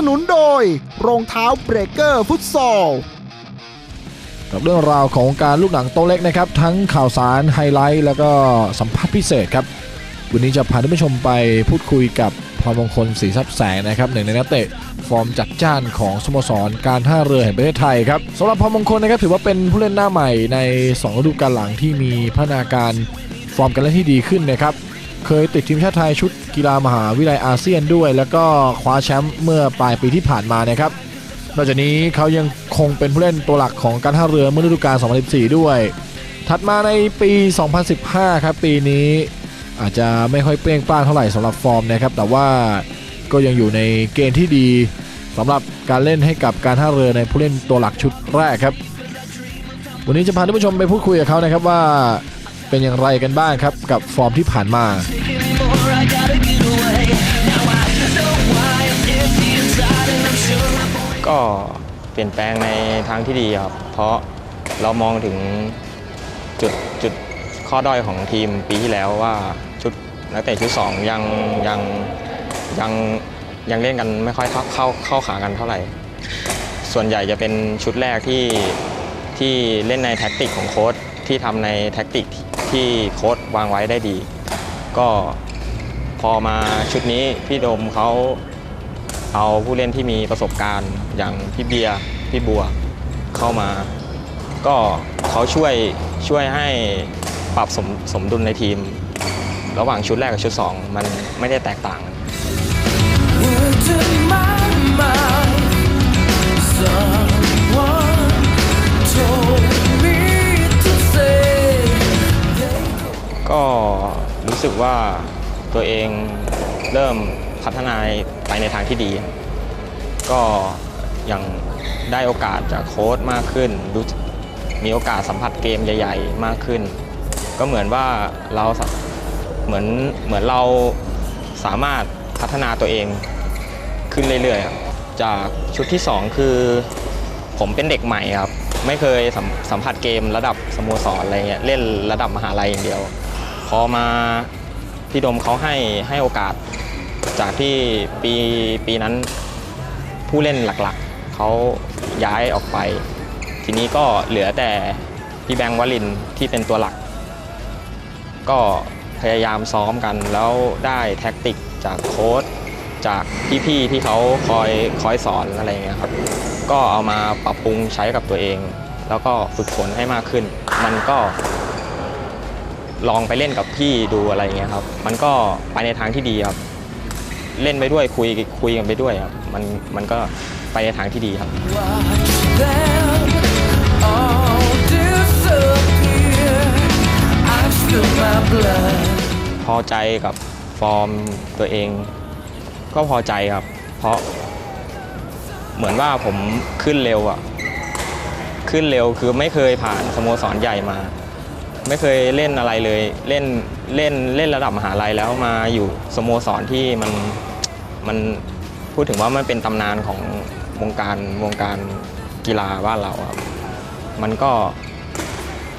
สนุนโดยรองเท้าเบรกเกอร์ฟุตซอลกับเรื่องราวของการลูกหนังโต๊ะเล็กนะครับ ทั้งข่าวสารไฮไลท์ แล้วก็สัมภาษณ์พิเศษครับ วันนี้จะพาท่านผู้ชมไปพูดคุยกับพรมงคลศรีทรัพย์แสงนะครับหนึ่งในนักเตะฟอร์มจัดจ้านของสโมสรการท่าเรือแห่งประเทศไทยครับสำหรับพรมงคลนะครับถือว่าเป็นผู้เล่นหน้าใหม่ใน2ฤดูกาลหลังที่มีพัฒนาการฟอร์มการเล่นที่ดีขึ้นนะครับ เคยติดทีมชาติไทยชุดกีฬามหาวิทยาลัยอาเซียนด้วย แล้วก็คว้าแชมป์เมื่อปลายปีที่ผ่านมานะครับนอกจากนี้เขายังคงเป็นผู้เล่นตัวหลักของการท่าเรือเมื่อฤดูกาล 2014 ด้วย ถัดมาในปี 2015 ครับ ปีนี้อาจจะไม่ค่อยเปรี้ยงป้างเท่าไหร่สำหรับฟอร์มนะครับ แต่ว่าก็ยังอยู่ในเกณฑ์ที่ดีสำหรับการเล่นให้กับการท่าเรือในผู้เล่นตัวหลักชุดแรกครับ วันนี้จะพาท่านผู้ชมไปพูดคุยกับเขานะครับว่า เป็นอย่างไรกันบ้างครับ กับฟอร์มที่ผ่านมา ก็เปลี่ยนแปลงในทางที่ดีครับ เพราะเรามองถึงจุดจุดข้อด้อยของทีมปีที่แล้วว่าชุดนักเตะชุด2ยังยังยังยังเล่นกันไม่ค่อยเข้าเข้าเข้าขากันเท่าไหร่ ส่วนใหญ่จะเป็นชุดแรกที่ที่เล่นในแท็กติกของโค้ชที่ทำในแท็กติก ที่โค้ชวางไว้ได้ดี ก็พอมาชุดนี้พี่ดมเขาเอาผู้เล่นที่มีประสบการณ์อย่างพี่เบียร์พี่บัวเข้ามา ก็เขาช่วยช่วยให้ปรับสมสมดุลในทีม ระหว่างชุดแรกกับชุด 2 มันไม่ได้แตกต่างกัน Words in my mouth. ก็รู้สึกว่าตัวเองเริ่มพัฒนาไปในทางที่ดี ก็อย่างได้โอกาสจากโค้ชมากขึ้นรู้มีโอกาสสัมผัสเกมใหญ่ ๆ มากขึ้น ก็เหมือนว่าเราเหมือนเหมือนเราสามารถพัฒนาตัวเองขึ้นเรื่อยๆ จากชุดที่ 2 คือ ผมเป็นเด็กใหม่ครับ ไม่เคยสัมสัมผัสเกมระดับสโมสรอะไรเงี้ยเล่นระดับมหาลัยอย่างเดียว พอมาพี่ดมเขาให้ให้โอกาส จากที่ปีปีนั้นผู้เล่นหลักๆเขาย้ายออกไป ทีนี้ก็เหลือแต่พี่แบงค์วลินที่เป็นตัวหลัก ก็พยายามซ้อมกันแล้วได้แท็กติกจากโค้ชจากพี่ๆที่เขาคอยคอยสอนอะไรเงี้ยครับ ก็เอามาปรับปรุงใช้กับตัวเอง แล้วก็ฝึกฝนให้มากขึ้น มันก็ ลองไปเล่นกับพี่ดูอะไรเงี้ยครับ มันก็ไปในทางที่ดีครับ เล่นไปด้วยคุยคุยกันไปด้วยครับ มันมันก็ไปในทางที่ดีครับ พอใจกับฟอร์มตัวเอง ก็พอใจครับ เพราะเหมือนว่าผมขึ้นเร็วอะขึ้นเร็วคือไม่เคยผ่านสโมสรใหญ่มา ไม่เคยเล่นอะไรเลย เล่นเล่นเล่นระดับมหาลัยแล้วมาอยู่สโมสรที่มันมันพูดถึงว่ามันเป็นตำนานของวงการวงการกีฬาบ้านเราครับ มันก็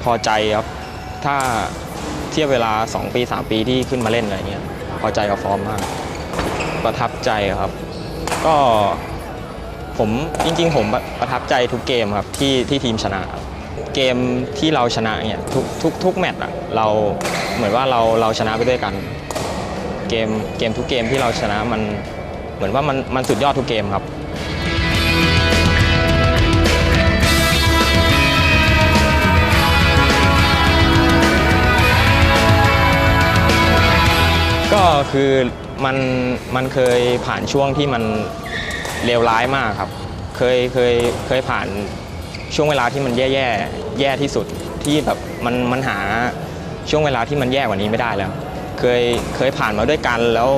พอใจครับ ถ้าเทียบเวลา 2 ปี 3 ปีที่ขึ้นมาเล่นอะไรเงี้ยพอใจกับฟอร์มมาก ประทับใจครับ ก็ผมจริงๆ ผมประทับใจทุกเกมครับที่ที่ทีมชนะครับ เกมที่เราชนะเนี่ยทุกทุกทุกแมตช์อะเราเหมือนว่าเราเราชนะไปด้วยกัน เกมเกมทุกเกมที่เราชนะมันเหมือนว่ามันมันสุดยอดทุกเกมครับก็คือมันมันเคยผ่านช่วงที่มันเลวร้ายมากครับ เคยเคยเคยผ่านช่วงเวลาที่มันแย่แย่ แย่ที่สุดที่แบบมันมันหาช่วงเวลาที่มันแย่กว่านี้ไม่ได้แล้ว เคยเคยผ่านมาด้วยกันแล้ว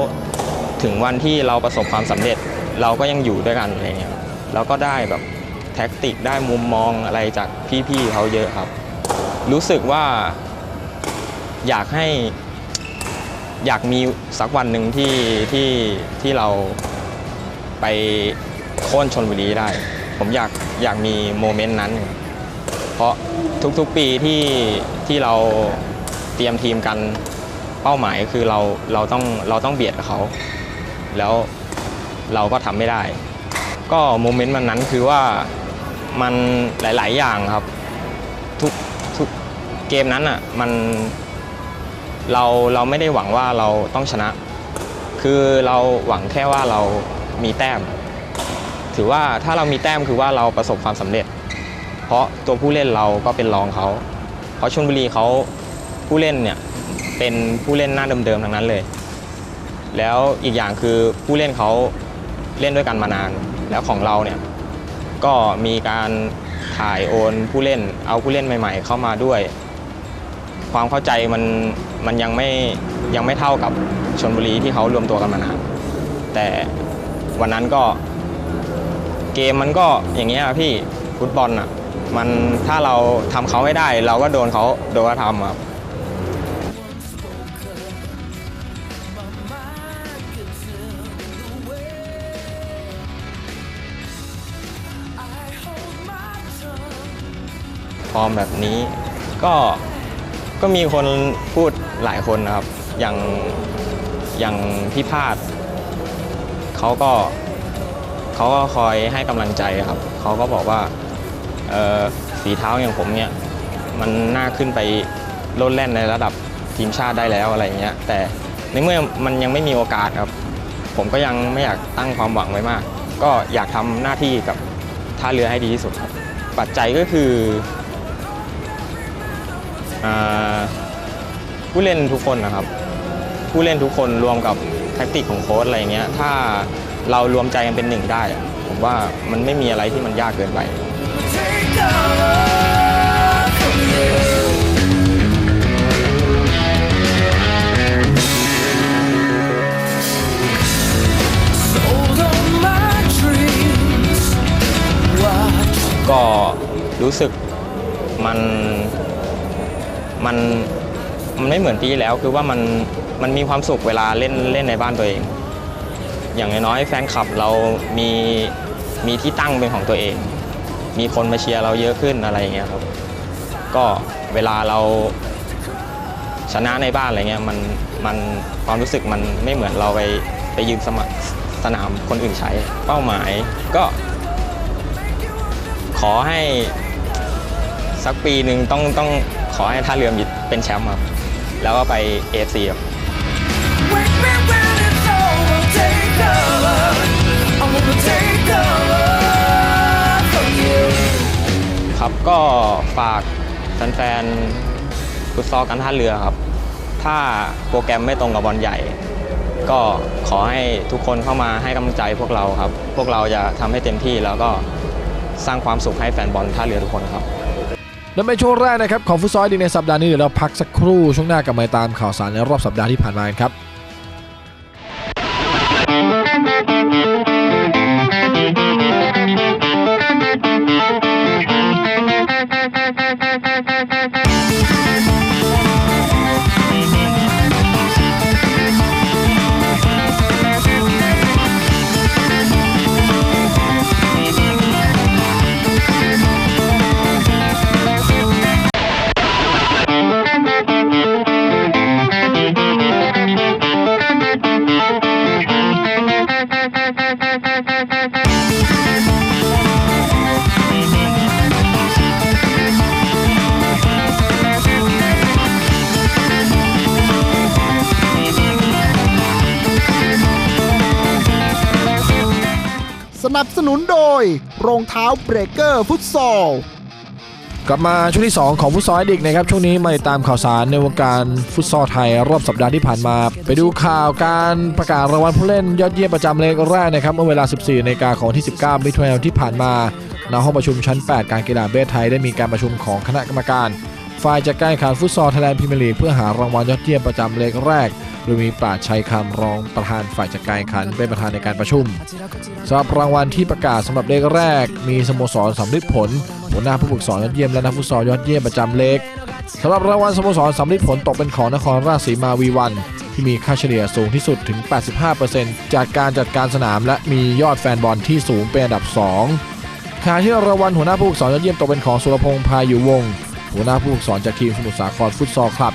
ถึงวันที่เราประสบความสำเร็จเราก็ยังอยู่ด้วยกันอะไรเงี้ยครับแล้วก็ได้แบบแท็กติกได้มุมมองอะไรจากพี่ๆเขาเยอะครับ รู้สึกว่าอยากให้อยากมีสักวันหนึ่งที่ที่ที่เราไปโค่นชนบุรีได้ ผมอยากอยากมีโมเมนต์นั้น เพราะทุกๆปีที่ที่เราเตรียมทีมกันเป้าหมายคือเราเราต้องเราต้องเบียดกับเขา แล้วเราก็ทำไม่ได้ ก็โมเมนต์มันนั้นคือว่ามันหลาย ๆ อย่างครับ ทุกทุกเกมนั้นอะมันเราเราไม่ได้หวังว่าเราต้องชนะ คือเราหวังแค่ว่าเรามีแต้ม ถือว่าถ้าเรามีแต้มคือว่าเราประสบความสำเร็จ เพราะตัวผู้เล่นเราก็เป็นรองเขา เพราะชลบุรีเขาผู้เล่นเนี่ยเป็นผู้เล่นหน้าเดิมๆทั้งนั้นเลย แล้วอีกอย่างคือผู้เล่นเขาเล่นด้วยกันมานาน แล้วของเราเนี่ยก็มีการถ่ายโอนผู้เล่น เอาผู้เล่นใหม่ ๆ เข้ามาด้วย ความเข้าใจมันมันยังไม่ยังไม่เท่ากับชนบุรีที่เขารวมตัวกันมานาน แต่วันนั้นก็เกมมันก็อย่างเงี้ยครับพี่ฟุตบอลอะ มันถ้าเราทำเขาไม่ได้ เราก็โดนเขาโดนกระทำครับฟอร์มแบบนี้ก็ก็มีคนพูดหลายคนนะครับ อย่างอย่างพี่พาดเขาก็เขาก็คอยให้กำลังใจครับ เขาก็บอกว่า ฝีเท้าอย่างผมเนี่ยมันน่าขึ้นไปโลดแล่นในระดับทีมชาติได้แล้วอะไรเงี้ยแต่ในเมื่อมันยังไม่มีโอกาสครับ ผมก็ยังไม่อยากตั้งความหวังไว้มาก ก็อยากทำหน้าที่กับท่าเรือให้ดีที่สุดครับ ปัจจัยก็คือผู้เล่นทุกคนนะครับ ผู้เล่นทุกคนรวมกับแท็กติกของโค้ชอะไรเงี้ยถ้าเรารวมใจกันเป็นหนึ่งได้ ผมว่ามันไม่มีอะไรที่มันยากเกินไป ก็รู้สึกมันมันมันไม่เหมือนปีที่แล้วคือว่ามันมันมีความสุขเวลาเล่นเล่นในบ้านตัวเอง อย่างน้อยๆแฟนคลับเรามีมีที่ตั้งเป็นของตัวเอง มีคนมาเชียร์เราเยอะขึ้นอะไรอย่างเงี้ยครับก็เวลาเราชนะในบ้านอะไรเงี้ยมันมันความรู้สึกมันไม่เหมือนเราไปไปยืมสมัครสนามคนอื่นใช้เป้าหมายก็ ขอให้สักปีหนึ่งต้องต้องขอให้ท่าเรือมีเป็นแชมป์ครับ แล้วก็ไปเอฟซีครับ Wake me when it's over. Take our over, take our ก็ฝากแฟนๆฟุตซอลกันท่าเรือครับ ถ้าโปรแกรมไม่ตรงกับบอลใหญ่ ก็ขอให้ทุกคนเข้ามาให้กำลังใจพวกเราครับ พวกเราจะทำให้เต็มที่แล้วก็สร้างความสุขให้แฟนบอลท่าเรือทุกคนครับและในช่วงแรกนะครับของฟุตซอลดีในสัปดาห์นี้เดี๋ยวเราพักสักครู่ช่วงหน้ากลับมาตามข่าวสารในรอบสัปดาห์ที่ผ่านมาครับ นับสนุนโดย รองเท้าเบรกเกอร์ฟุตซอล กลับมาช่วงที่ 2 ของฟุตซอลเดิกนะครับ ช่วงนี้มาติดตามข่าวสารในวงการฟุตซอลไทย รอบสัปดาห์ที่ผ่านมา ไปดูข่าวการประกาศรางวัลผู้เล่นยอดเยี่ยมประจำเลกแรกนะครับเมื่อเวลา 14นาฬิกาของที่ 19มิถุนายนที่ผ่านมาณห้องประชุมชั้น 8 การกีฬาเบสไทยได้มีการประชุมของคณะกรรมการ ฝ่ายจัดการแข่งขันฟุตซอลไทยแลนด์พรีเมียร์ลีกเพื่อหารางวัลยอดเยี่ยมประจำเลกแรก โดยมีปราชัยคำรองประธานฝ่ายจัดการแข่งขันเป็นประธานในการประชุมสำหรับรางวัลที่ประกาศสำหรับเลขแรก มีสโมสรสำลิดผลหัวหน้าผู้ฝึกสอนยอดเยี่ยมและนักฟุตซอลยอดเยี่ยมประจำเลขสำหรับรางวัลสโมสรสำลิดผลตกเป็นของนครราชสีมาวีวัน ที่มีค่าเฉลี่ยสูงที่สุดถึง 85%จากการจัดการสนาม และมียอดแฟนบอลที่สูงเป็นอันดับ 2 ขณะที่รางวัลหัวหน้าผู้ฝึกสอนยอดเยี่ยมตกเป็นของสุรพงษ์พายุวงศ์ หัวหน้าผู้ฝึกสอนจากทีมสมุทรสาครฟุตซอลคลับ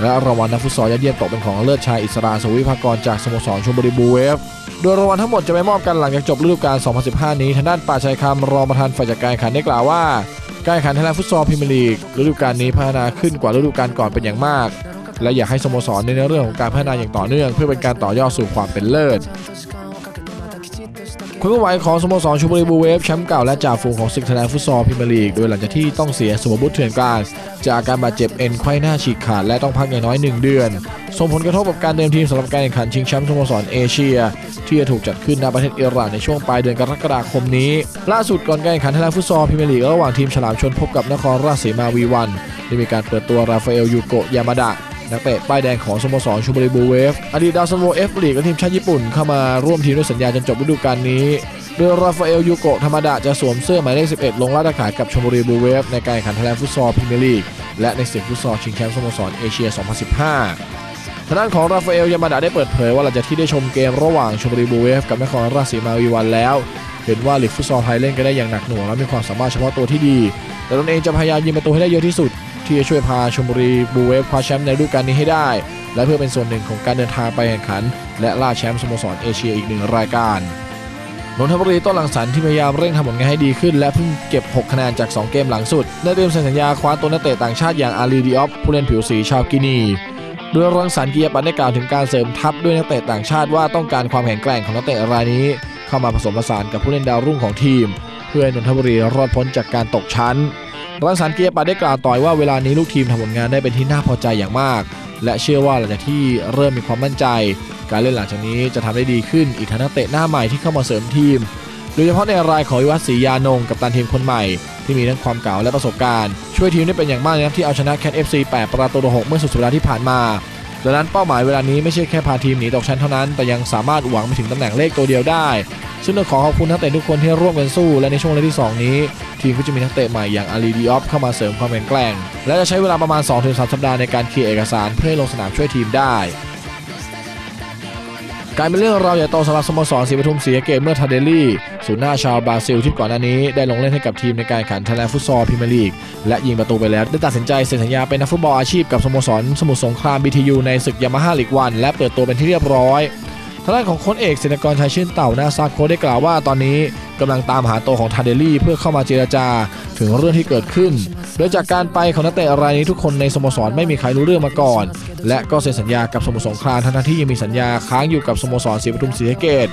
และรางวัลนักฟุตซอลยอดเยี่ยมตกเป็นของเลิศชายอิสราสวิภากรจากสโมสรชลบุรีบูเวฟโดยรางวัลทั้งหมดจะไปมอบกันหลังจากจบฤดูกาล 2015 นี้ทางด้านป่าชัยคำรองประธานฝ่ายจัดการขันได้กล่าวว่าการแข่งขันไทยแลนด์ฟุตซอลพรีเมียร์ลีกฤดูกาลนี้พัฒนาขึ้นกว่าฤดูกาลก่อนเป็นอย่างมาก และอยากให้สโมสรในเรื่องของการพัฒนาอย่างต่อเนื่อง เพื่อเป็นการต่อยอดสู่ความเป็นเลิศ ความเคลื่อนไหวของสโมสรชลบุรีบูเวฟแชมป์เก่าและจ่าฝูงของศึกไทยแลนด์ฟุตซอลพรีเมียร์ลีก โดยหลังจากที่ต้องเสียสมบุตรเถื่อนกลางจากอาการบาดเจ็บเอ็นไขว้หน้าฉีกขาดและต้องพักอย่างน้อย 1 เดือน ส่งผลกระทบกับการเดิมทีมสำหรับการแข่งขันชิงแชมป์สโมสรเอเชีย ที่จะถูกจัดขึ้นณประเทศอิหร่านในช่วงปลายเดือนกรกฎาคมนี้ ล่าสุดก่อนการแข่งขันไทยแลนด์ฟุตซอลพรีเมียร์ลีกระหว่างทีมฉลามชนพบกับนครราชสีมาวีวันได้มีการเปิดตัวราฟาเอลยูโกะยามาดะ นักเตะป้ายแดงของสโมสรชูบริบูเวฟอดีตดาวซันโวเอฟลีกและทีมชาติญี่ปุ่นเข้ามาร่วมทีมด้วยสัญญาจนจบฤดูกาลนี้ โดยราฟาเอลยูโกะธรรมดาจะสวมเสื้อหมายเลข 11 ลงลาดขายกับชมบุรีบูเวฟในการแข่งขันไทยแลนด์ฟุตซอลพรีเมียร์ลีกและในศึกฟุตซอลชิงแชมป์สโมสรเอเชีย 2015ทางด้านของราฟาเอลยามาดะได้เปิดเผยว่าหลังจากที่ได้ชมเกมระหว่างชมบุรีบูเวฟกับนครราชสีมาวีวันแล้ว เห็นว่าลีกฟุตซอลไทยเล่นกันได้อย่างหนักหน่วงและมีความสามารถเฉพาะตัวที่ดี แต่ตนเองจะพยายามยิงประตูให้ได้เยอะที่สุด ที่จะช่วยพาชมบุรีบูเวฟคว้าแชมป์ในฤดูกาลนี้ให้ได้ และเพื่อเป็นส่วนหนึ่งของการเดินทางไปแข่งขัน และล่าแชมป์สโมสรเอเชียอีกหนึ่งรายการนนทบุรีต้นหลังสรรที่พยายามเร่งทำผลงานให้ดีขึ้น และเพิ่งเก็บ 6 คะแนนจาก 2 เกมหลังสุดได้เตรียมสัญญาคว้าตัวนักเตะต่างชาติอย่างอาลีดิออฟผู้เล่นผิวสีชาวกินีโดยรังสรรค์กียร์ปันได้กล่าวถึงการเสริมทัพด้วยนักเตะต่างชาติว่าต้องการความแข็งแกร่งของนักเตะรายนี้ เข้ามาผสมผสานกับผู้เล่นดาวรุ่งของทีม เพื่อให้นนทบุรีรอดพ้นจากการตกชั้น รังสรรเกียร์ปาได้กล่าวต่อยว่าเวลานี้ลูกทีมทำผลงานได้เป็นที่น่าพอใจอย่างมาก และเชื่อว่าหลังจากที่เริ่มมีความมั่นใจ การเล่นหลังจากนี้จะทำได้ดีขึ้นอีกทั้งนักเตะหน้าใหม่ที่เข้ามาเสริมทีม โดยเฉพาะในรายของวิวัฒศรียานงกับตันทีมคนใหม่ ที่มีทั้งความเก่าและประสบการณ์ ช่วยทีมได้เป็นอย่างมากนะครับที่เอาชนะแคทเอฟซี8ประตูต่อ6เมื่อสุดสัปดาห์ที่ผ่านมา ดังนั้นเป้าหมายเวลานี้ไม่ใช่แค่พาทีมหนีตกชั้นเท่านั้น แต่ยังสามารถหวังไปถึงตำแหน่งเลขตัวเดียวได้ ซึ่งต้องขอขอบคุณนักเตะทุกคนที่ร่วมกันสู้ และในช่วงเลขที่ 2 นี้ ทีมก็จะมีนักเตะใหม่อย่างอาลีดิออฟเข้ามาเสริมความแข็งแกร่ง และจะใช้เวลาประมาณ 2-3 สัปดาห์ในการเคลียร์เอกสารเพื่อลงสนามช่วยทีมได้ กลายเป็นเรื่องราวใหญ่โตสำหรับสโมสรศรีปทุมศรียเกตเมื่อทาเดลี่ศูนย์หน้าชาวบราซิลที่ก่อนหน้านี้ได้ลงเล่นให้กับทีมในการแข่งขันไทยแลนด์ฟุตซอลพรีเมียร์ลีกและยิงประตูไปแล้ว ได้ตัดสินใจเซ็นสัญญาเป็นนักฟุตบอลอาชีพกับสโมสรสมุทรสงครามบีทียูในศึกยามาฮ่าลีกวันและเปิดตัวเป็นที่เรียบร้อย ทางด้านของโค้ชเอกเศรษฐกรชัยชื่นเต่าน้าซากโคได้กล่าวว่าตอนนี้กำลังตามหาตัวของทาเดลี่เพื่อเข้ามาเจรจาถึงเรื่องที่เกิดขึ้น โดยจากการไปของนักเตะรายนี้ทุกคนในสโมสรไม่มีใครรู้เรื่องมาก่อน และก็เซ็นสัญญากับสโมสรสงครามทั้งที่ยังมีสัญญาค้างอยู่กับสโมสรศรีปทุมศรีสะเกษ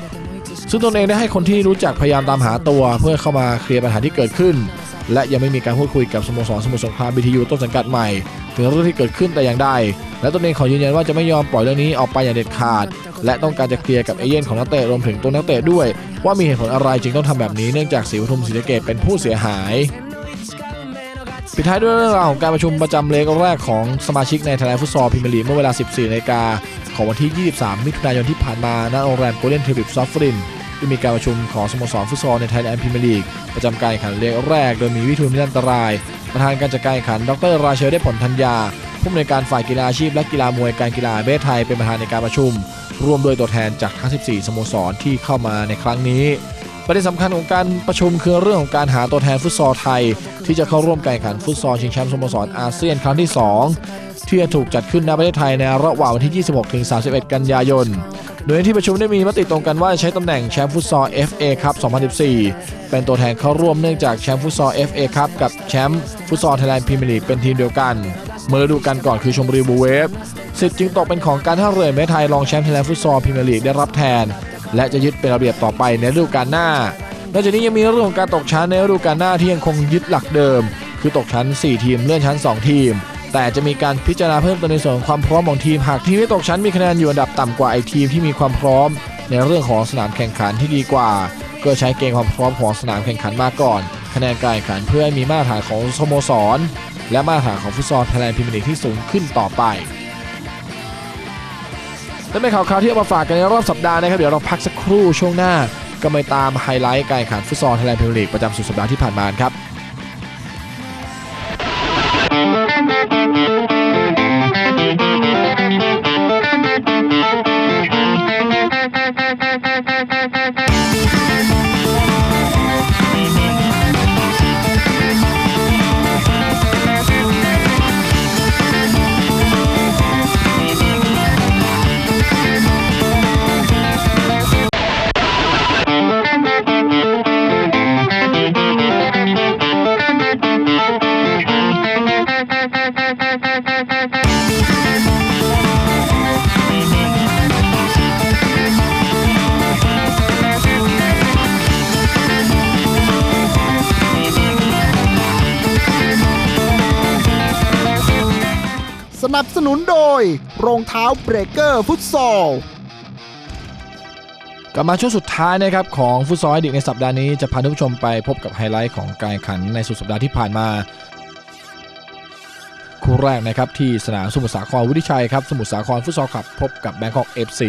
ซึ่งตนเองได้ให้คนที่รู้จักพยายามตามหาตัวเพื่อเข้ามาเคลียร์ปัญหาที่เกิดขึ้น และยังไม่มีการพูดคุยกับสโมสรสมุทรสงคราม BTU ต้นสังกัดใหม่ ถึงเรื่องที่เกิดขึ้นแต่อย่างใดและตนเองขอยืนยันว่าจะไม่ยอมปล่อยเรื่องนี้ออกไปอย่างเด็ดขาด และต้องการจะเคลียร์กับเอเย่นของนักเตะรวมถึงตัวนักเตะด้วย ว่ามีเหตุผลอะไรจึงต้องทำแบบนี้เนื่องจากศรีปทุมศรีสะเกษเป็นผู้เสียหายปิดท้ายด้วยเรื่องราวของการประชุมประจำเลกแรกของสมาชิกในไทยแลนด์ฟุตซอลพรีเมียร์ลีกเมื่อเวลา 14นาฬิกาของวันที่ 23 มิถุนายนที่ผ่านมาณโรงแรมโกลเด้นเทริปซอฟฟริน ที่มีการประชุมของสโมสรฟุตซอลในไทยแลนด์พรีเมียร์ลีกประจำการแข่งขันเลกแรก โดยมีวิทูลนิรันตราย ประธานการจัดการแข่งขัน ดรราเชลได้ผลธัญญา ผู้อำนวยการฝ่ายกีฬาอาชีพและกีฬามวยการกีฬาประเทศไทยเป็นประธานในการประชุม ร่วมโดยตัวแทนจากทั้ง 14 สโมสรที่เข้ามาในครั้งนี้ประเด็นสำคัญของการประชุมคือเรื่องของการหาตัวแทนฟุตซอลไทย ที่จะเข้าร่วมการแข่งขันฟุตซอลชิงแชมป์สโมสรอาเซียนครั้งที่ 2 ที่จะถูกจัดขึ้นในประเทศไทยในระหว่างวันที่ 26-31 กันยายน โดยในที่ประชุมได้มีมติตรงกันว่าใช้ตำแหน่งแชมป์ฟุตซอล FA ครับ 2014 เป็นตัวแทนเข้าร่วมเนื่องจากแชมป์ฟุตซอล FA ครับกับแชมป์ฟุตซอลไทยแลนด์พรีเมียร์ลีกเป็นทีมเดียวกัน เมื่อฤดูกาลก่อนคือชมบุรีบูเวฟสิทธิ์จึงตกเป็นของการท่าเรือแม้ไทยรองแชมป์ไทยแลนด์ฟุตซอลพรีเมียร์ลีกได้รับแทน และจะยึดเป็นระเบียบต่อไปในฤดูกาลหน้านอกจากนี้ยังมีเรื่องของการตกชั้นในฤดูกาลหน้าที่ยังคงยึดหลักเดิม คือตกชั้น 4 ทีมเลื่อนชั้น 2 ทีม แต่จะมีการพิจารณาเพิ่มเติมในส่วนความพร้อมของทีมหากทีมที่ตกชั้นมีคะแนนอยู่อันดับต่ำกว่าไอทีมที่มีความพร้อม ในเรื่องของสนามแข่งขันที่ดีกว่า ก็ใช้เกณฑ์ความพร้อมของสนามแข่งขันมาก่อน คะแนนการแข่งขันเพื่อให้มีมาตรฐานของสโมสร และมาตรฐานของฟุตซอลไทยแลนด์พรีเมียร์ลีกที่สูงขึ้นต่อไปและเป็นข่าวๆที่เอามาฝากกันในรอบสัปดาห์นะครับเดี๋ยวเราพักสักครู่ช่วงหน้า ก็ไปตามไฮไลท์การแข่งขันฟุตซอลไทยแลนด์พรีเมียร์ลีกประจำสุดสัปดาห์ที่ผ่านมาครับ「 รองเท้าเบรกเกอร์ฟุตซอลกลับมาช่วงสุดท้ายนะครับของฟุตซอลดิกในสัปดาห์นี้จะพาท่านผู้ชมไปพบกับไฮไลท์ของการแข่งขันในสุดสัปดาห์ที่ผ่านมา คู่แรกนะครับที่สนามสมุทรสาครวุฒิชัยครับสมุทรสาครฟุตซอลคลับพบกับแบงคอก FC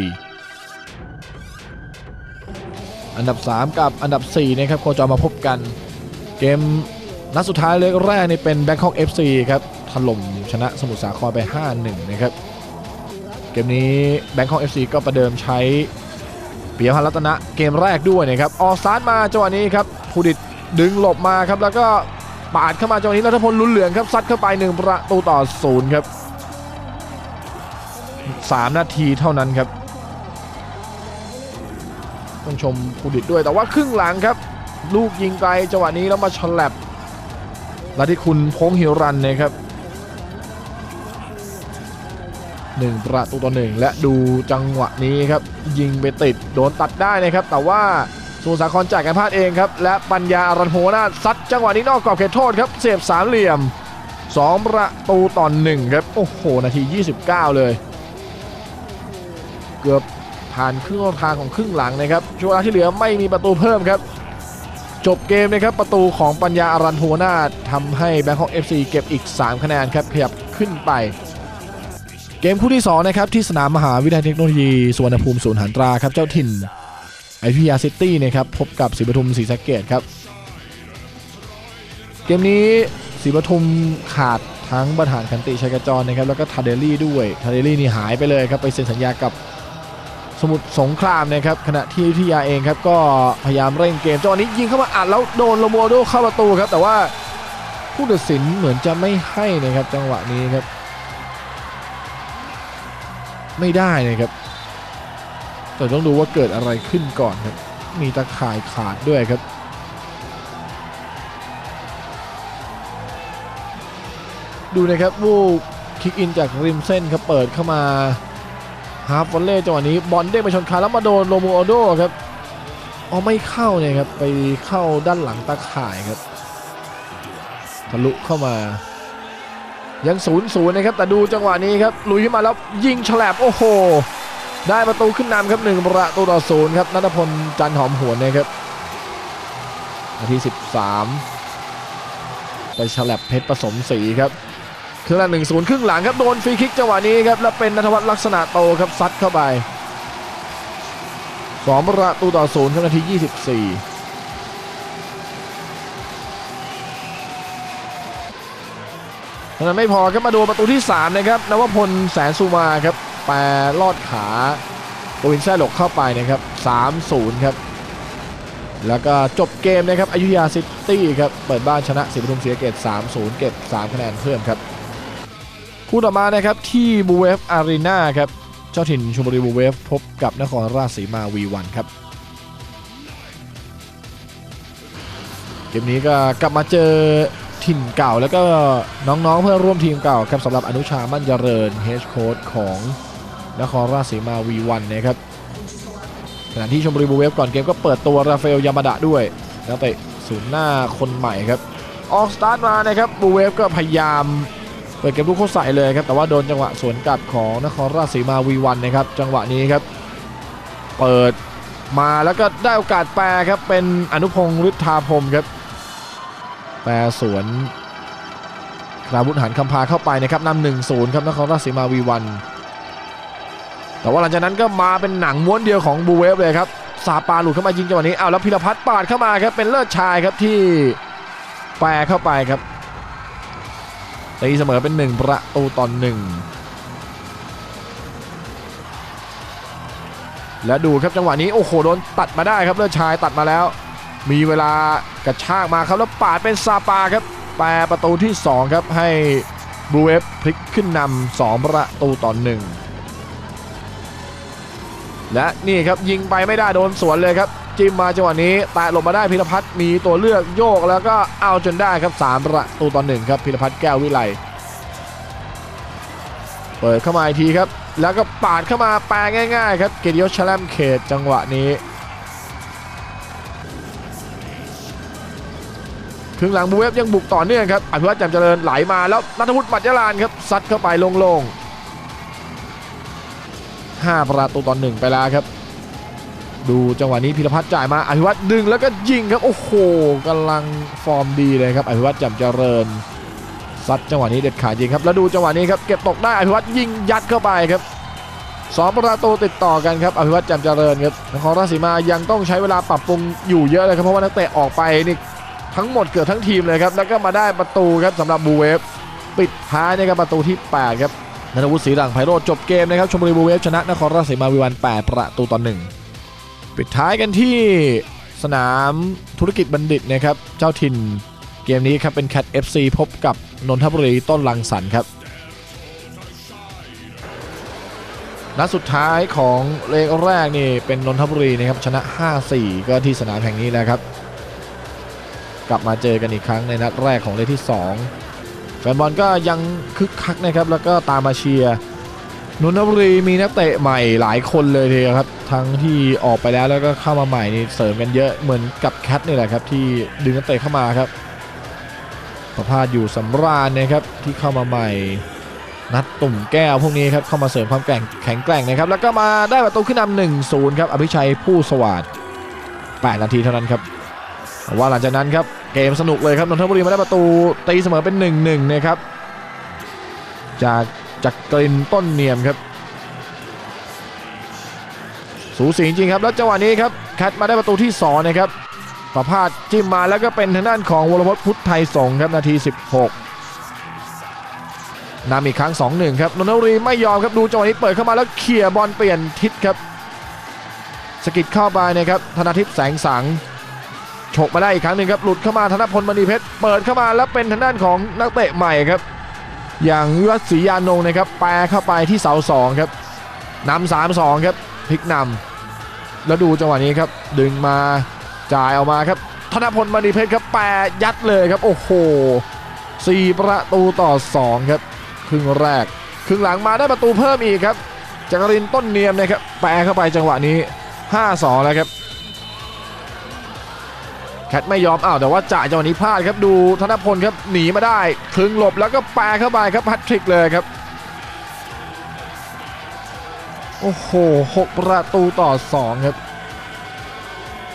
อันดับ 3 กับอันดับ 4 นะครับโคจรมาพบกัน เกมนัดสุดท้ายเล็กแรกนี่เป็นแบงคอก FC ครับถล่มชนะสมุทรสาครไป 5-1 นะครับ กมนี้แบงคอก FC ก็ประเดิมใช้ปิยพันธ์รัตนะเกมแรกด้วยนะครับออกสตาร์ทมาจังหวะนี้ครับผู้ดิดดึงหลบมาครับแล้วก็ปาดเข้ามาจังหวะนี้รัฐพลลุ้นเหลืองครับซัดเข้าไป1ประตูต่อศูนย์ครับ3 นาทีเท่านั้นครับต้องชมผู้ดิดด้วยแต่ว่าครึ่งหลังครับ ลูกยิงไกลจังหวะนี้แล้วมาฉลับลัทธิคุณพงษ์ฮิรันนะครับ หนึ่งประตูต่อหนึ่งและดูจังหวะนี้ครับ ยิงไปติดโดนตัดได้นะครับ แต่ว่าสุสาครจ่ายกันพลาดเองครับ และปัญญาอารันโหนาซัดจังหวะนี้นอกกรอบเขตโทษครับ เสียบสามเหลี่ยม 2 ประตูต่อหนึ่งครับ โอ้โห นาที 29 เลย เกือบผ่านครึ่งทางของครึ่งหลังนะครับ ช่วงเวลาที่เหลือไม่มีประตูเพิ่มครับจบเกมนะครับประตูของปัญญาอารันโหนาทำให้แบงคอก FC เก็บอีก 3 คะแนนครับขยับขึ้นไป เกมคู่ที่2นะครับที่สนามมหาวิทยาลัยเทคโนโลยีสุวรรณภูมิศูนย์หันตราครับเจ้าถิ่นไอพียาซิตี้นะครับพบกับศรีปทุมศรีสะเกดครับ เกมนี้ศรีปทุมขาดทั้งบรรหารคันติชัยกจรนะครับแล้วก็ทาเดลี่ด้วยทาเดลี่นี่หายไปเลยครับไปเซ็นสัญญากับสมุทรสงครามนะครับขณะที่วิทยาเองครับก็พยายามเร่งเกมจังหวะนี้ยิงเข้ามาอัดแล้วโดนโลโมโดเข้าประตูครับแต่ว่าผู้ตัดสินเหมือนจะไม่ให้นะครับจังหวะนี้ครับ ไม่ได้นะครับ แต่ต้องดูว่าเกิดอะไรขึ้นก่อนครับ มีตะข่ายขาดด้วยครับดูนะครับลูกคิกอินจากริมเส้นครับเปิดเข้ามาฮาร์ฟวอลเล่จังหวะนี้บอลเด้งไปชนคาแล้วมาโดนโลโมโอโดครับอ๋อไม่เข้าเนี่ยครับไปเข้าด้านหลังตะข่ายครับทะลุเข้ามา ยังศูนย์ศูนย์นะครับ แต่ดูจังหวะนี้ครับ ลุยขึ้นมาแล้วยิงฉลบโอ้โห ได้ประตูขึ้นนำครับหนึ่งประตูต่อศูนย์ครับนัทพลจันหอมหวนนะครับนาที 13 ไปฉลับเพชรผสมสีครับครึ่งแรกหนึ่งศูนย์ครึ่งหลังครับโดนฟรีคิกจังหวะนี้ครับแล้วเป็นนัทวัฒน์ลักษณะโตครับซัดเข้าไปสองประตูต่อศูนย์ครับนาที 24 นั้นไม่พอครับมาดูประตูที่ 3 นะครับนวพลแสนสุมาครับแปรลอดขาโกวินแซ่หลกเข้าไปนะครับ 3-0 ครับ แล้วก็จบเกมนะครับอยุธยาซิตี้ครับ เปิดบ้านชนะสิบปทุมศรีสะเกต 3-0 เก็บ 3 คะแนนเพิ่มครับ คู่ต่อมานะครับที่บูเวฟอารีนาครับ เจ้าถิ่นชลบุรีบูเวฟพบกับนครราชสีมา V1 ครับ เกมนี้ก็กลับมาเจอ ถิ่นเก่าแล้วก็น้องๆเพื่อนร่วมทีมเก่าครับสำหรับอนุชามั่นเจริญเฮดโค้ชของนครราชสีมา V1 นนะครับขณะที่ชมบุรีบูเวฟก่อนเกมก็เปิดตัวราฟาเอลยามาดะด้วยนักเตะศูนย์หน้าคนใหม่ครับออกสตาร์ทมานะครับบูเวฟก็พยายามเปิดเกมลุกเข้าใส่เลยครับแต่ว่าโดนจังหวะสวนกลับของนครราชสีมา V1 นนะครับจังหวะนี้ครับเปิดมาแล้วก็ได้โอกาสแปรครับเป็นอนุพงศ์ฤทธาพรมครับ ปรสวนกราบุญหันคำพาเข้าไปนะครับนำหนึ่งศูนย์ครับนครราชสีมาวีวัน แต่ว่าหลังจากนั้นก็มาเป็นหนังม้วนเดียวของบูเวฟเลยครับซาปาหลุดเข้ามายิงจังหวะนี้อ้าวแล้วพิรพัฒน์ปาดเข้ามาครับเป็นเลิศชายครับที่แปรเข้าไปครับตีเสมอเป็นหนึ่งประตูต่อหนึ่งแล้วดูครับจังหวะนี้โอ้โหโดนตัดมาได้ครับเลิศชายตัดมาแล้ว มีเวลากระชากมาครับแล้วปาดเป็นซาปาครับแปรประตูที่ 2 ครับให้บลูเวฟพลิกขึ้นนำ2ประตูต่อหนึ่งและนี่ครับยิงไปไม่ได้โดนสวนเลยครับจิ้มมาจังหวะนี้แตะหลบมาได้พิรพัฒน์มีตัวเลือกโยกแล้วก็เอาจนได้ครับ3ประตูต่อหนึ่งครับพิรพัฒน์แก้ววิไลเปิดเข้ามาอีกทีครับ แล้วก็ปาดเข้ามาแปลง่ายๆครับเกียรติยศชลมเขตจังหวะนี้ ครึ่งหลังบูเวฟยังบุกต่อเนื่องครับอภิวัตแจ่มเจริญไหลมาแล้วนัทวุฒิหมัดยาลานครับซัดเข้าไปลงๆห้าประตูต่อหนึ่งไปแล้วครับ ดูจังหวะนี้พิรพัฒน์จ่ายมาอภิวัตดึงแล้วก็ยิงครับโอ้โหกำลังฟอร์มดีเลยครับอภิวัตแจ่มเจริญซัดจังหวะนี้เด็ดขาดจริงครับแล้วดูจังหวะนี้ครับเก็บตกได้อภิวัตยิงยัดเข้าไปครับสองประตูติดต่อกันครับอภิวัตแจ่มเจริญครับนครราชสีมายังต้องใช้เวลาปรับปรุงอยู่เยอะเลยครับเพราะว่านักเตะออกไปนี่ ทั้งหมดเกือบทั้งทีมเลยครับ แล้วก็มาได้ประตูครับสำหรับบูเวฟปิดท้ายนะครับประตูที่แปดครับนัทวุฒิศรีหลังไพโรจน์จบเกมนะครับชมบุรีบูเวฟชนะนครราชสีมาวีวันแประตูต่อหนึ่งปิดท้ายกันที่สนามธุรกิจบัณฑิตนะครับเจ้าถิ่นเกมนี้ครับเป็นแคท FC พบกับนนทบุรีต้นลังสันครับนัดสุดท้ายของเลกแรกนี่เป็นนนทบุรีนะครับชนะ 5-4 ก็ที่สนามแห่งนี้แหล้วครับ กลับมาเจอกันอีกครั้งในนัดแรกของเลกที่ 2 แฟนบอลก็ยังคึกคักนะครับ แล้วก็ตามมาเชียร์นนทบุรีมีนักเตะใหม่หลายคนเลยทีเดียวครับ ทั้งที่ออกไปแล้วแล้วก็เข้ามาใหม่นี่เสริมกันเยอะเหมือนกับแคทนี่แหละครับ ที่ดึงนักเตะเข้ามาครับประพาสอยู่สำราญนะครับที่เข้ามาใหม่ นัดตุ่มแก้วพวกนี้ครับเข้ามาเสริมความแกร่งแข็งแกร่งนะครับ แล้วก็มาได้ประตูขึ้นนำหนึ่งศูนย์ครับอภิชัยผู้สวัสด์8นาทีเท่านั้นครับ ว่าหลังจากนั้นครับเกมสนุกเลยครับนนทบุรีมาได้ประตูตีเสมอเป็น1-1นะครับ จากจากกลินต้นเนียมครับ สูสีจริงครับแล้วจังหวะนี้ครับแคทมาได้ประตูที่2นะครับประพาสจิ้มมาแล้วก็เป็นทางด้านของวรพจน์พุทธไทยสงครับนาที 16นำอีกครั้ง 2-1 ครับนนทบุรีไม่ยอมครับดูจังหวะนี้เปิดเข้ามาแล้วเขี่ยบอลเปลี่ยนทิศครับสกิดเข้าไปนะครับธนาทิพย์แสงสัง ฉกมาได้อีกครั้งหนึ่งครับหลุดเข้ามาธนพลมณีเพชรเปิดเข้ามาแล้วเป็นทางด้านของนักเตะใหม่ครับ อย่างวิวัฒศรียานงนะครับแปรเข้าไปที่เสาสองครับนำสามสองครับพลิกนำแล้วดูจังหวะนี้ครับดึงมาจ่ายออกมาครับธนพลมณีเพชรครับแปรยัดเลยครับโอ้โหสี่ประตูต่อสองครับครึ่งแรกครึ่งหลังมาได้ประตูเพิ่มอีกครับจักรินต้นเนียมนะครับแปรเข้าไปจังหวะนี้ 5-2 แล้วครับ แคทไม่ยอมอ้าวแต่ว่าจ่ายจังหวะนี้พลาดครับดูธนพลครับหนีมาได้คลึงหลบแล้วก็แปรเข้าไปครับแฮตทริกเลยครับโอ้โหหกประตูต่อ2ครับ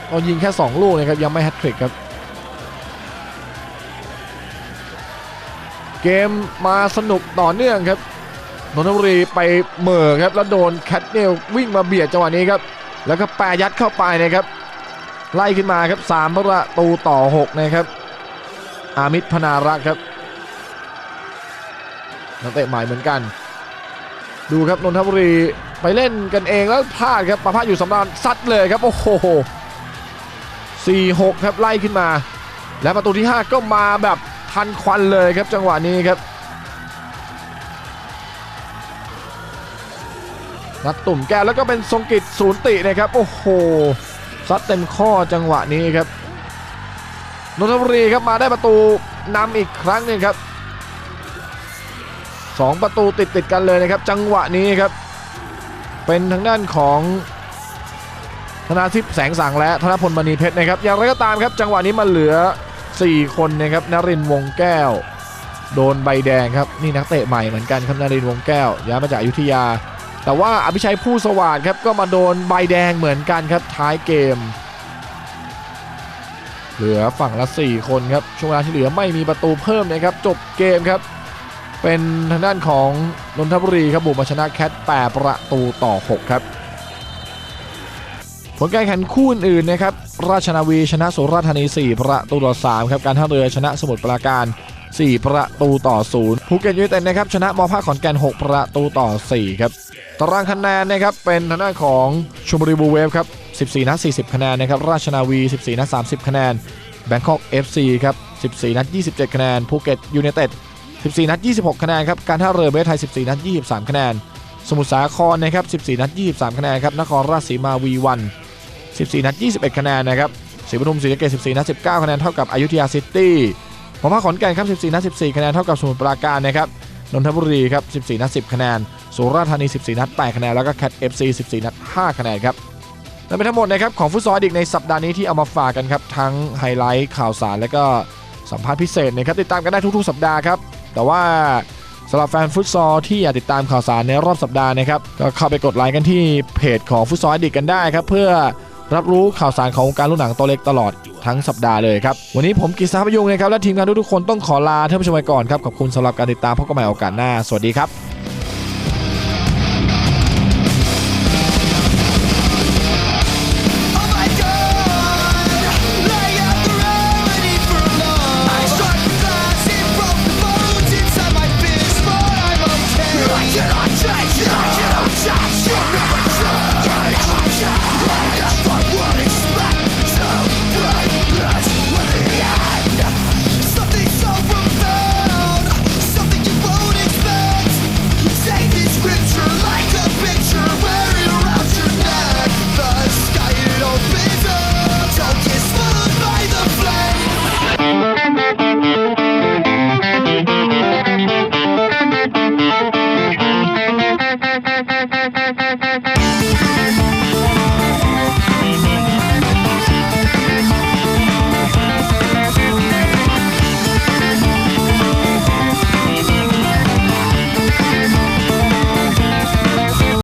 เรายิงแค่ 2 ลูกนะครับยังไม่แฮตทริกครับเกมมาสนุกต่อเนื่องครับนนทบุรีไปเหม่อครับแล้วโดนแคทเนลวิ่งมาเบียดจังหวะนี้ครับแล้วก็แปรยัดเข้าไปนะครับ ไล่ขึ้นมาครับ3ประตูต่อ 6 นะครับ อามิตรพนารักครับนักเตะใหม่เหมือนกัน ดูครับนนทบุรีไปเล่นกันเองแล้วพลาดครับประพาสอยู่สำราญซัดเลยครับ โอ้โห4-6 ครับไล่ขึ้นมา และประตูที่ 5 ก็มาแบบทันควันเลยครับจังหวะนี้ครับนัดตุ่มแก้วแล้วก็เป็นทรงกิจศูนย์ตินะครับ โอ้โห ซัดเต็มข้อจังหวะนี้ครับนนทบุรีครับมาได้ประตูนำอีกครั้งหนึ่งครับสองประตูติดติดกันเลยนะครับ จังหวะนี้ครับ เป็นทางด้านของธนาทิพย์แสงสังและธนพลมณีเพชรนะครับ อย่างไรก็ตามครับจังหวะนี้มันเหลือ 4 คนนะครับนรินทร์วงแก้ว โดนใบแดงครับ นี่นักเตะใหม่เหมือนกันครับนรินทร์วงแก้วย้ายมาจากอยุธยา แต่ว่าอภิชัยผู้สวัสดิ์ครับก็มาโดนใบแดงเหมือนกันครับท้ายเกม เหลือฝั่งละ 4 คนครับช่วงเวลาที่เหลือไม่มีประตูเพิ่มนะครับจบเกมครับ เป็นทางด้านของนนทบุรีครับบุกมาชนะแคท8ประตูต่อ 6 ครับผลการแข่งขันคู่อื่นนะครับราชนาวีชนะสุราษฎร์ธานี 4 ประตูต่อ3ครับการท่าเรือชนะสมุทรปราการ 4 ประตูต่อ0ภูเก็ตยูไนเต็ดนะครับชนะมอภาคขอนแก่น 6 ประตูต่อ 4 ครับตารางคะแนนนะครับเป็นทางด้านของชลบุรีบูเวฟครับ14 นัด 40 คะแนนนะครับราชนาวี 14 นัด 30 คะแนนแบงคอก FC ครับ 14 นัด 27 คะแนนภูเก็ตยูไนเต็ด 14 นัด 26 คะแนนครับการท่าเรือเบสไทย 14 นัด 23 คะแนน สมุทรสาครนะครับ 14 นัด 23 คะแนนครับนครราชสีมาวีวัน 14 นัด 21 คะแนนนะครับศรีปทุมศรีสะเกษ14 นัด 19 คะแนนเท่ากับอยุธยาซิตี้หมอภาคขอนแก่นครับ 14 นัด 14 คะแนนเท่ากับสมุทรปราการนะครับนนทบุรีครับ 14 นัด 10 คะแนน สุราษฎร์ธานี 14 นัด 8 คะแนน แล้วก็แคท FC 14 นัด 5 คะแนนครับนั่นเป็นทั้งหมดนะครับของฟุตซอลดิกในสัปดาห์นี้ที่เอามาฝากกันครับ ทั้งไฮไลท์ข่าวสารและก็สัมภาษณ์พิเศษนะครับติดตามกันได้ทุกๆ สัปดาห์ครับแต่ว่าสำหรับแฟนฟุตซอลที่อยากติดตามข่าวสารในรอบสัปดาห์นะครับก็เข้าไปกดไลค์กันที่เพจของฟุตซอลอดีตกันได้ครับเพื่อรับรู้ข่าวสารของวงการลูกหนังโตวเล็กตลอดทั้งสัปดาห์เลยครับ วันนี้ผมกิษณะพยุงนะครับ และทีมงานทุกๆคนต้องขอลาท่านผู้ชมไปก่อนครับ ขอบคุณสำหรับการติดตามพบกันใหม่โอกาสหน้า สวัสดีครับ